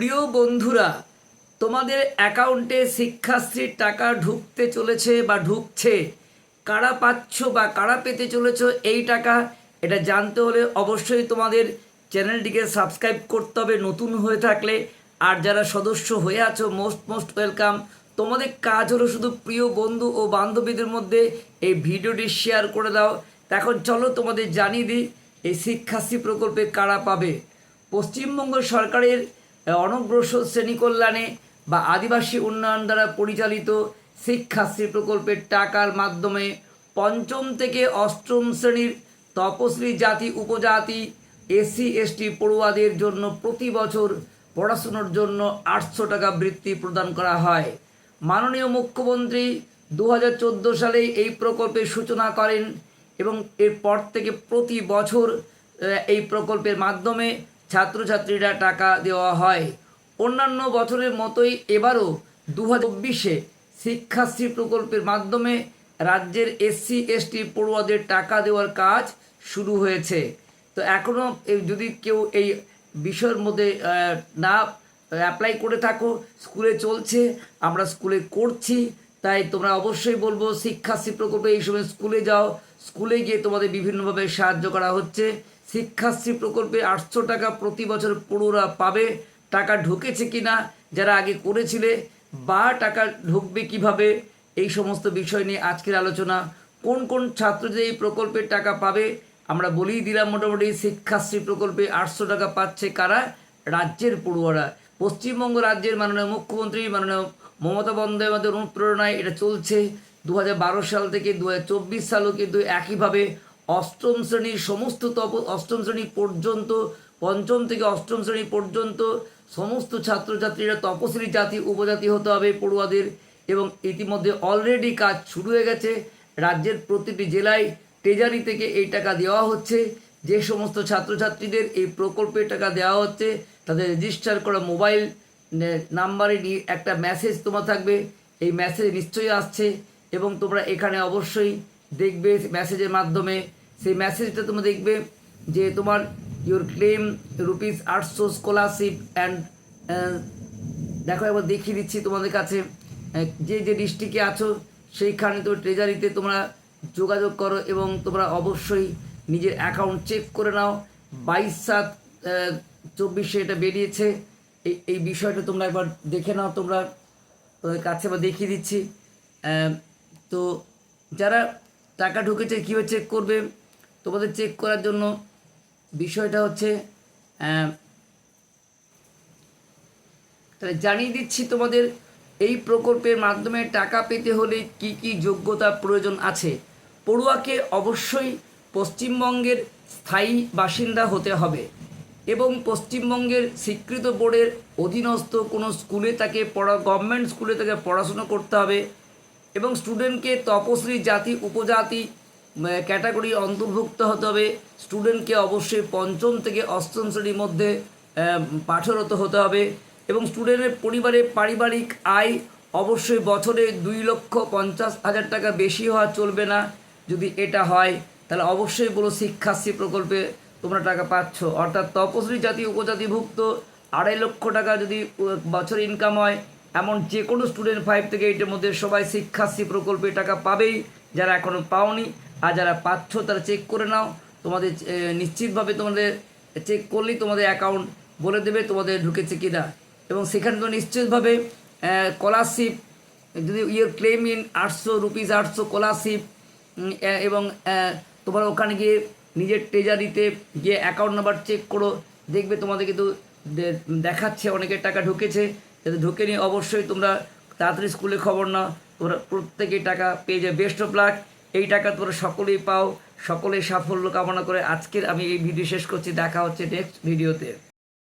প্রিয় বন্ধুরা, তোমাদের অ্যাকাউন্টে শিক্ষাশ্রীর টাকা ঢুকতে চলেছে বা ঢুকছে, কারা পাচ্ছ বা কারা পেতে চলেছ এই টাকা, এটা জানতে হলে অবশ্যই তোমাদের চ্যানেলটিকে সাবস্ক্রাইব করতে হবে নতুন হয়ে থাকলে। আর যারা সদস্য হয়ে আছো, মোস্ট মোস্ট ওয়েলকাম। তোমাদের কাজ হলো শুধু প্রিয় বন্ধু ও বান্ধবীদের মধ্যে এই ভিডিওটি শেয়ার করে দাও। এখন চলো তোমাদের জানিয়ে দিই, এই শিক্ষাশ্রী প্রকল্পে কারা পাবে? পশ্চিমবঙ্গ সরকারের অনগ্রসর শ্রেণি কল্যাণে বা আদিবাসী উন্নয়ন দ্বারা পরিচালিত শিক্ষাশ্রী প্রকল্পের টাকার মাধ্যমে পঞ্চম থেকে অষ্টম শ্রেণির তপশ্রী জাতি, উপজাতি, এসসি, এসটি পড়ুয়াদের জন্য প্রতি বছর পড়াশুনোর জন্য আটশো টাকা বৃত্তি প্রদান করা হয়। মাননীয় মুখ্যমন্ত্রী দু হাজার চোদ্দ সালে এই প্রকল্পের সূচনা করেন এবং এরপর থেকে প্রতি বছর এই প্রকল্পের মাধ্যমে ছাত্রছাত্রীরা টাকা দেওয়া হয়। অন্যান্য বছরের মতোই এবারও দু হাজার চব্বিশে শিক্ষাশ্রী প্রকল্পের মাধ্যমে রাজ্যের এসসি, এসটি পড়ুয়াদের টাকা দেওয়ার কাজ শুরু হয়েছে। তো এখনও যদি কেউ এই বিষয়ের মধ্যে না অ্যাপ্লাই করে থাকো, স্কুলে চলছে, আমরা স্কুলে করছি, তাই তোমরা অবশ্যই বলব শিক্ষাশ্রী প্রকল্পে এই সময় স্কুলে যাও। স্কুলে গিয়ে তোমাদের বিভিন্নভাবে সাহায্য করা হচ্ছে। শিক্ষাশ্রী প্রকল্পে আটশো টাকা প্রতি বছর পড়ুরা পাবে। টাকা ঢুকেছে কিনা, যারা আগে করেছিলে, বা টাকা ঢুকবে কীভাবে, এই সমস্ত বিষয় নিয়ে আজকের আলোচনা। কোন কোন ছাত্রদের এই প্রকল্পের টাকা পাবে, আমরা বলেই দিলাম মোটামুটি শিক্ষাশ্রী প্রকল্পে আটশো টাকা পাচ্ছে কারা? রাজ্যের পড়ুয়ারা। পশ্চিমবঙ্গ রাজ্যের মাননীয় মুখ্যমন্ত্রী, মাননীয় মমতা বন্দ্যোপাধ্যায়ের অনুপ্রেরণায় এটা চলছে। দু হাজার বারো সাল থেকে দু সালও কিন্তু একইভাবে অষ্টম শ্রেণির সমস্ত তপ অষ্টম শ্রেণি পর্যন্ত, পঞ্চম থেকে অষ্টম শ্রেণি পর্যন্ত সমস্ত ছাত্রছাত্রীরা তপশিলি জাতি, উপজাতি হতে হবে পড়ুয়াদের এবং ইতিমধ্যে অলরেডি কাজ শুরু হয়ে গেছে। রাজ্যের প্রতিটি জেলায় ট্রেজারি থেকে এই টাকা দেওয়া হচ্ছে। যে সমস্ত ছাত্রছাত্রীদের এই প্রকল্পের টাকা দেওয়া হচ্ছে, তাদের রেজিস্টার করা মোবাইল নাম্বারে নিয়ে একটা মেসেজ তোমার থাকবে। এই মেসেজ নিশ্চয়ই আসছে এবং তোমরা এখানে অবশ্যই দেখবে মেসেজের মাধ্যমে। সেই মেসেজটা তোমরা দেখবে যে তোমার ইউর ক্লেম রুপিস আটশো স্কলারশিপ অ্যান্ড দেখো একবার দেখিয়ে দিচ্ছি তোমাদের কাছে। যে যে ডিস্ট্রিক্টে আছো, সেইখানে তো ট্রেজারিতে তোমরা যোগাযোগ করো এবং তোমরা অবশ্যই নিজের অ্যাকাউন্ট চেক করে নাও। বাইশ সাত চব্বিশে এটা বেরিয়েছে। এই এই বিষয়টা তোমরা একবার দেখে নাও, তোমরা তোদের কাছে আবার দেখিয়ে দিচ্ছি। তো যারা টাকা ঢুকেছে, কীভাবে চেক করবে? তোমাদের চেক করার জন্য বিষয়টা হচ্ছে তাহলে জানিয়ে দিচ্ছি তোমাদের, এই প্রকল্পের মাধ্যমে টাকা পেতে হলে কি কি যোগ্যতা প্রয়োজন আছে? পড়ুয়াকে অবশ্যই পশ্চিমবঙ্গের স্থায়ী বাসিন্দা হতে হবে এবং পশ্চিমবঙ্গের স্বীকৃত বোর্ডের অধীনস্থ কোনো স্কুলে তাকে পড়া গভর্নমেন্ট স্কুলে তাকে পড়াশুনো করতে হবে এবং স্টুডেন্টকে তপশ্রী জাতি, উপজাতি ক্যাটাগরি অন্তর্ভুক্ত হতে হবে। স্টুডেন্টকে অবশ্যই পঞ্চম থেকে অষ্টম শ্রেণির মধ্যে পাঠরত হতে হবে। এবং স্টুডেন্টের পরিবারে পারিবারিক আয় অবশ্যই বছরে দুই লক্ষ পঞ্চাশ হাজার টাকা বেশি হওয়া চলবে না। যদি এটা হয়, তাহলে অবশ্যই বলো শিক্ষাশ্রী প্রকল্পে তোমরা টাকা পাচ্ছ। অর্থাৎ তপশ্রী জাতি, উপজাতিভুক্ত আড়াই লক্ষ টাকা যদি বছরে ইনকাম হয়, এমন যে কোনো স্টুডেন্ট ফাইভ থেকে এইটের মধ্যে সবাই শিক্ষাশ্রী প্রকল্পে টাকা পাবেই। যারা এখনও পাওনি আর যারা পাচ্ছ তারা চেক করে নাও। তোমাদের নিশ্চিতভাবে তোমাদের চেক করলেই তোমাদের অ্যাকাউন্ট বলে দেবে তোমাদের ঢুকেছে কিনা। এবং সেখানে তো নিশ্চিতভাবে স্কলারশিপ যদি ইয়ের ক্লেম ইন আটশো রুপিস আটশো স্কলারশিপ এবং তোমার ওখানে গিয়ে নিজের ট্রেজারিতে গিয়ে অ্যাকাউন্ট নাম্বার চেক করো। দেখবে তোমাদের কিন্তু দেখাচ্ছে অনেকের টাকা ঢুকেছে। যাতে ঢুকেনি অবশ্যই তোমরা তাড়াতাড়ি স্কুলে খবর নাও। তোমরা প্রত্যেকেই টাকা পেয়ে যাবে। বেস্ট অফ লাক এই টাকা তোমরা সকলেই পাও, সকলেই সাফল্য কামনা করে আজকের আমি এই ভিডিও শেষ করছি, দেখা হচ্ছে নেক্সট ভিডিওতে